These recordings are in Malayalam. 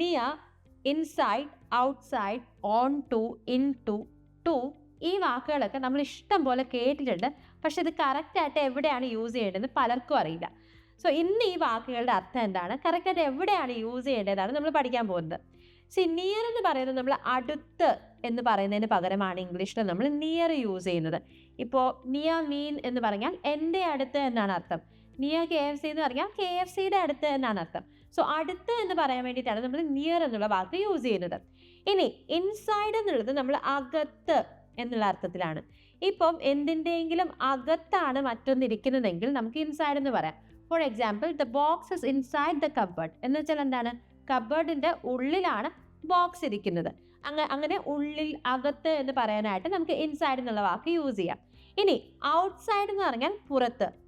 നിയ inside outside onto into to ഈ വാക്കുകളൊക്കെ നമ്മൾ ഇഷ്ടം പോലെ കേട്ടിട്ടുണ്ട്. പക്ഷെ ഇത് കറക്റ്റായിട്ട് എവിടെയാണ് യൂസ് ചെയ്യേണ്ടതെന്ന് പലർക്കും അറിയില്ല. സോ ഇന്ന് ഈ വാക്കുകളുടെ അർത്ഥം എന്താണ്? കറക്റ്റായിട്ട് എവിടെയാണ് യൂസ് ചെയ്യേണ്ടതാണ് നമ്മൾ പഠിക്കാൻ പോകുന്നത്. സി നിയർ എന്ന് പറയുന്നത് നമ്മൾ അടുത്ത് എന്ന് പറയുന്നതിന് പകരമാണ് ഇംഗ്ലീഷിൽ നമ്മൾ നിയർ യൂസ് ചെയ്യുന്നത്. ഇപ്പോൾ നിയർ മീൻ എന്ന് പറഞ്ഞാൽ എന്റെ അടുത്ത് എന്നാണ് അർത്ഥം. നിയർ കെ എഫ് സി എന്ന് പറഞ്ഞാൽ കെ എഫ് സിയുടെ അടുത്ത് എന്നാണ് അർത്ഥം. സോ അടുത്ത് എന്ന് പറയാൻ വേണ്ടിയിട്ടാണ് നമ്മൾ നിയർ എന്നുള്ള വാക്ക് യൂസ് ചെയ്യുന്നത്. ഇനി ഇൻസൈഡ് എന്നുള്ളത് നമ്മൾ അകത്ത് എന്നുള്ള അർത്ഥത്തിലാണ്. ഇപ്പം എന്തിന്റെയെങ്കിലും അകത്താണ് മറ്റൊന്നിരിക്കുന്നതെങ്കിൽ നമുക്ക് ഇൻസൈഡ് എന്ന് പറയാം. For example the box is inside the cupboard എന്ന് വെച്ചാൽ എന്താണ്? കബേർഡിന്റെ ഉള്ളിലാണ് ബോക്സ് ഇരിക്കുന്നത്. അങ്ങ അങ്ങനെ ഉള്ളിൽ അകത്ത് എന്ന് പറയാനായിട്ട് നമുക്ക് ഇൻസൈഡ് എന്നുള്ള വാക്ക് യൂസ് ചെയ്യാം. ഇനി ഔട്ട്സൈഡ് എന്ന് പറഞ്ഞാൽ പുറത്ത്.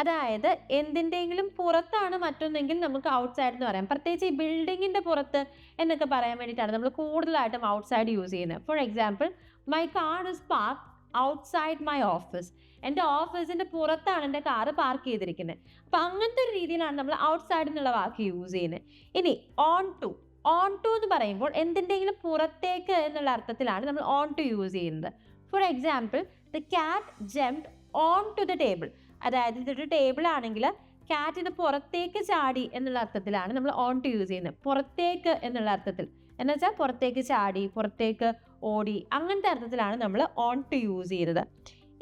അതായത് എന്തിന്റെയെങ്കിലും പുറത്താണ് മറ്റൊന്നെങ്കിൽ നമുക്ക് ഔട്ട്സൈഡ് എന്ന് പറയാം. പ്രത്യേകിച്ച് ഈ ബിൽഡിങ്ങിന്റെ പുറത്ത് എന്നൊക്കെ പറയാൻ വേണ്ടിയിട്ടാണ് നമ്മൾ കൂടുതലായിട്ടും ഔട്ട്സൈഡ് യൂസ് ചെയ്യുന്നത്. For example my car is park outside my office എന്റെ ഓഫീസിന്റെ പുറത്താണ് എന്റെ കാറ് പാർക്ക് ചെയ്തിരിക്കുന്നത്. അപ്പം അങ്ങനത്തെ ഒരു രീതിയിലാണ് നമ്മൾ ഔട്ട്സൈഡ് എന്നുള്ള വാക്ക് യൂസ് ചെയ്യുന്നത്. ഇനി ഓൺ ടു ഓൺ ടു എന്ന് പറയുമ്പോൾ എന്തിന്റെങ്കിലും പുറത്തേക്ക് എന്നുള്ള അർത്ഥത്തിലാണ് നമ്മൾ ഓൺ ടു യൂസ് ചെയ്യുന്നത്. For example the cat jump onto the table അതായത് ഇതൊരു ടേബിൾ ആണെങ്കിൽ കാറ്റിന് പുറത്തേക്ക് ചാടി എന്നുള്ള അർത്ഥത്തിലാണ് നമ്മൾ ഓൺ ടു യൂസ് ചെയ്യുന്നത്. പുറത്തേക്ക് എന്നുള്ള അർത്ഥത്തിൽ. എന്ന് വെച്ചാൽ പുറത്തേക്ക് ചാടി പുറത്തേക്ക് ഓടി അങ്ങനത്തെ അർത്ഥത്തിലാണ് നമ്മൾ ഓൺ ടു യൂസ് ചെയ്യുന്നത്.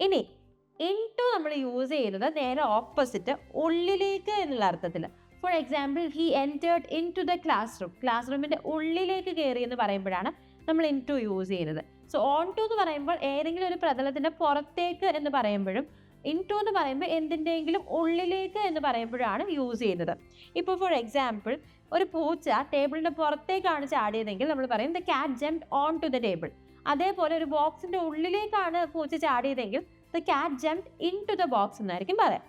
ഇനി ഇൻ ടു നമ്മൾ യൂസ് ചെയ്യുന്നത് നേരെ ഓപ്പോസിറ്റ് ഉള്ളിലേക്ക് എന്നുള്ള അർത്ഥത്തിൽ. For example he entered into the class room class റൂമിന്റെ ഉള്ളിലേക്ക് കയറി എന്ന് പറയുമ്പോഴാണ് നമ്മൾ ഇൻ ടു യൂസ് ചെയ്യുന്നത്. സോ ഓൺ ടു എന്ന് പറയുമ്പോൾ ഏതെങ്കിലും ഒരു പ്രതലത്തിന്റെ പുറത്തേക്ക് എന്ന് പറയുമ്പോഴും ഇൻ ടു എന്ന് പറയുമ്പോൾ എന്തിന്റെയെങ്കിലും ഉള്ളിലേക്ക് എന്ന് പറയുമ്പോഴാണ് യൂസ് ചെയ്യുന്നത്. ഇപ്പോൾ ഫോർ എക്സാമ്പിൾ ഒരു പൂച്ച ടേബിളിന്റെ പുറത്തേക്കാണ് ചാടിയതെങ്കിൽ നമ്മൾ പറയും the cat jump onto the table അതേപോലെ ഒരു ബോക്സിന്റെ ഉള്ളിലേക്കാണ് പൂച്ച ചാടിയതെങ്കിൽ the cat jump into the box എന്നായിരിക്കും പറയാം.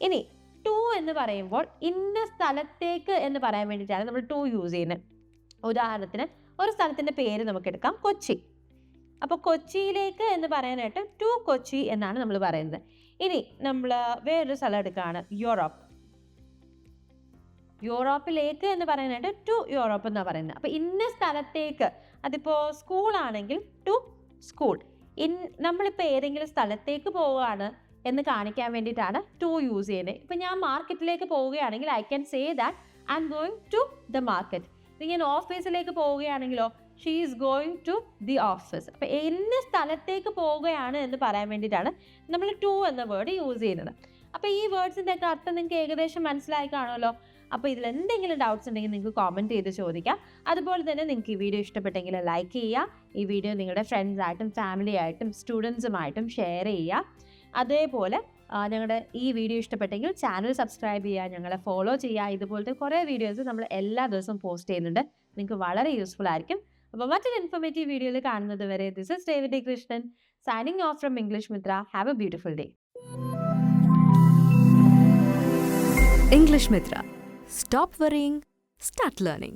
ഇനി ടു എന്ന് പറയുമ്പോൾ ഇന്ന സ്ഥലത്തേക്ക് എന്ന് പറയാൻ വേണ്ടിയിട്ടാണ് നമ്മൾ ടു യൂസ് ചെയ്യുന്നത്. ഉദാഹരണത്തിന് ഒരു സ്ഥലത്തിന്റെ പേര് നമുക്ക് എടുക്കാം കൊച്ചി. അപ്പോൾ കൊച്ചിയിലേക്ക് എന്ന് പറയാനായിട്ട് ടു കൊച്ചി എന്നാണ് നമ്മൾ പറയുന്നത്. ഇനി നമ്മൾ വേറൊരു സ്ഥലം എടുക്കുകയാണ് യൂറോപ്പ്. യൂറോപ്പിലേക്ക് എന്ന് പറയാനായിട്ട് ടു യൂറോപ്പ് എന്നാണ് പറയുന്നത്. അപ്പോൾ ഇന്ന സ്ഥലത്തേക്ക് അതിപ്പോൾ സ്കൂളാണെങ്കിൽ ടു സ്കൂൾ ഇൻ നമ്മളിപ്പോൾ ഏതെങ്കിലും സ്ഥലത്തേക്ക് പോവുകയാണ് എന്ന് കാണിക്കാൻ വേണ്ടിയിട്ടാണ് ടു യൂസ് ചെയ്യുന്നത്. ഇപ്പം ഞാൻ മാർക്കറ്റിലേക്ക് പോവുകയാണെങ്കിൽ I can say that I am going to the market ഇനി ഞാൻ ഓഫീസിലേക്ക് പോവുകയാണെങ്കിലോ she is going to the office അപ്പോൾ എന്ന സ്ഥലത്തേക്ക് പോവുകയാണ് എന്ന് പറയാൻ വേണ്ടിയിട്ടാണ് നമ്മൾ ടു എന്ന വേർഡ് യൂസ് ചെയ്യുന്നത്. അപ്പോൾ ഈ വേർഡ്സിന്റെ ഒക്കെ അർത്ഥം നിങ്ങൾക്ക് ഏകദേശം മനസ്സിലായി കാണുമല്ലോ? അപ്പോൾ ഇതിൽ എന്തെങ്കിലും ഡൗട്ട്സ് ഉണ്ടെങ്കിൽ നിങ്ങൾക്ക് കോമന്റ് ചെയ്ത് ചോദിക്കാം. അതുപോലെ തന്നെ നിങ്ങൾക്ക് ഈ വീഡിയോ ഇഷ്ടപ്പെട്ടെങ്കിൽ ലൈക്ക് ചെയ്യുക. ഈ വീഡിയോ നിങ്ങളുടെ ഫ്രണ്ട്സായിട്ടും ഫാമിലി ആയിട്ടും സ്റ്റുഡൻസുമായിട്ടും ഷെയർ ചെയ്യുക. അതേപോലെ ഞങ്ങളുടെ ഈ വീഡിയോ ഇഷ്ടപ്പെട്ടെങ്കിൽ ചാനൽ സബ്സ്ക്രൈബ് ചെയ്യുക. ഞങ്ങളെ ഫോളോ ചെയ്യുക. ഇതുപോലത്തെ കുറേ വീഡിയോസ് നമ്മൾ എല്ലാ ദിവസവും പോസ്റ്റ് ചെയ്യുന്നുണ്ട്. നിങ്ങൾക്ക് വളരെ യൂസ്ഫുൾ ആയിരിക്കും. അപ്പോൾ മറ്റൊരു ഇൻഫോർമേറ്റീവ് വീഡിയോയിൽ കാണുന്നത് വരെ this is David Krishnan signing off from English Mitra have a beautiful day English Mitra. Stop worrying, start learning.